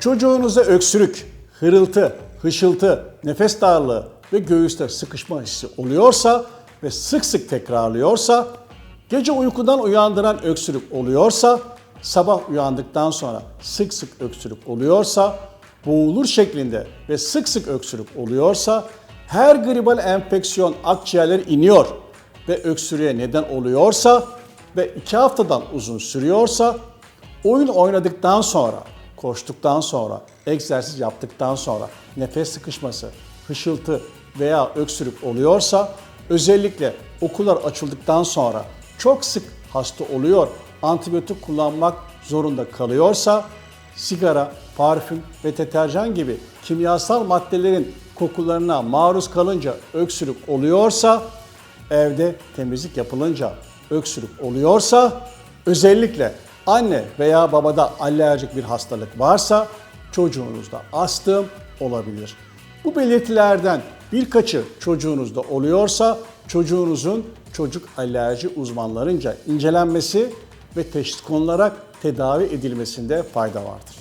Çocuğunuza öksürük, hırıltı, hışıltı, nefes darlığı ve göğüste sıkışma hissi oluyorsa ve sık sık tekrarlıyorsa, gece uykudan uyandıran öksürük oluyorsa, sabah uyandıktan sonra sık sık öksürük oluyorsa, boğulur şeklinde ve sık sık öksürük oluyorsa, her gribal enfeksiyon akciğerler iniyor ve öksürüğe neden oluyorsa ve iki haftadan uzun sürüyorsa, oyun oynadıktan sonra, koştuktan sonra, egzersiz yaptıktan sonra nefes sıkışması, hışıltı veya öksürük oluyorsa, özellikle okullar açıldıktan sonra çok sık hasta oluyor, antibiyotik kullanmak zorunda kalıyorsa, sigara, parfüm ve deterjan gibi kimyasal maddelerin kokularına maruz kalınca öksürük oluyorsa, evde temizlik yapılınca öksürük oluyorsa, özellikle anne veya babada alerjik bir hastalık varsa çocuğunuzda astım olabilir. Bu belirtilerden birkaçı çocuğunuzda oluyorsa çocuğunuzun çocuk alerji uzmanlarınca incelenmesi ve teşhis konularak tedavi edilmesinde fayda vardır.